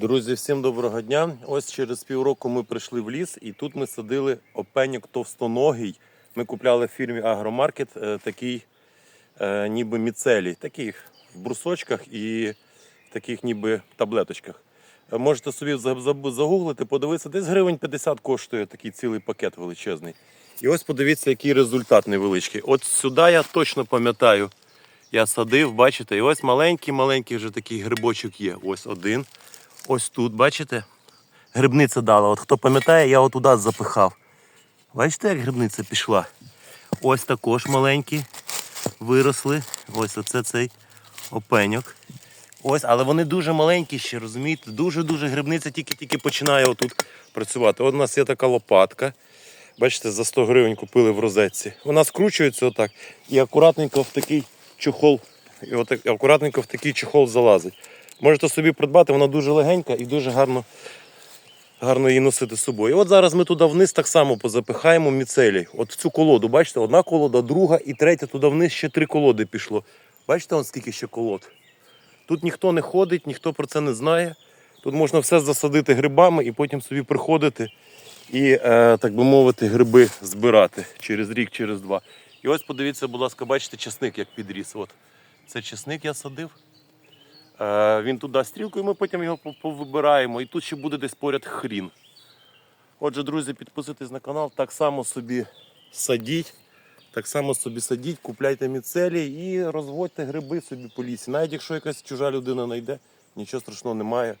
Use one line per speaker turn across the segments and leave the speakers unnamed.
Друзі, всім доброго дня. Ось через півроку ми прийшли в ліс і тут ми садили опеньок товстоногий. Ми купляли в фірмі Агромаркет е, такий е, ніби міцелій, таких в брусочках і таких ніби таблеточках. Е, Можете собі за- за- загуглити, подивитися, десь гривень 50 коштує такий цілий пакет величезний. І ось подивіться, який результат невеличкий. От сюди я точно пам'ятаю. Я садив, бачите, і ось маленький-маленький вже такий грибочок є. Ось один. Ось тут, бачите? Грибниця дала. От хто пам'ятає, я отуди запихав. Бачите, як грибниця пішла? Ось також маленькі виросли. Ось оце цей опеньок. Ось, але вони дуже маленькі ще, розумієте? Дуже-дуже грибниця тільки-тільки починає отут працювати. От у нас є така лопатка. Бачите, за 100 гривень купили в розетці. Вона скручується отак і акуратненько в такий чохол, і отак, акуратненько в такий чохол залазить. Можете собі придбати, вона дуже легенька і дуже гарно, гарно її носити з собою. І от зараз ми туди вниз так само позапихаємо міцелій. От цю колоду, бачите, одна колода, друга і третя туди вниз ще три колоди пішло. Бачите, он скільки ще колод. Тут ніхто не ходить, ніхто про це не знає. Тут можна все засадити грибами і потім собі приходити і, е, так би мовити, гриби збирати через рік, через два. І ось подивіться, будь ласка, бачите, чесник як підріс. От. Це чесник я садив. Е, він туди стрілкою, ми потім його повибираємо. І тут ще буде десь поряд хрін. Отже, друзі, підписуйтесь на канал, так само собі садіть. Так само собі садіть, купляйте міцелі і розводьте гриби собі по лісі. Навіть якщо якась чужа людина знайде, нічого страшного немає.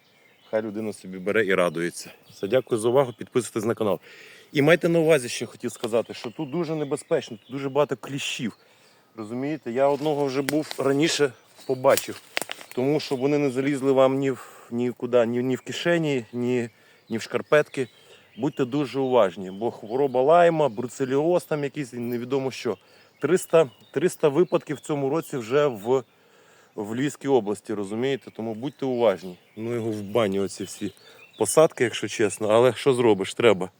Хай людина собі бере і радується. Все, дякую за увагу, підписуйтесь на канал. І майте на увазі, що хотів сказати, що тут дуже небезпечно, тут дуже багато кліщів. Розумієте, я одного вже був раніше побачив, тому що вони не залізли вам ні в нікуди, ні, ні в кишені, ні, ні в шкарпетки. Будьте дуже уважні, бо хвороба лайма, бруцеліоз там якийсь, невідомо що. 300, 300 випадків в цьому році вже в, в Львівській області, розумієте? Тому будьте уважні. Ну його в бані оці всі посадки, якщо чесно, але що зробиш, треба.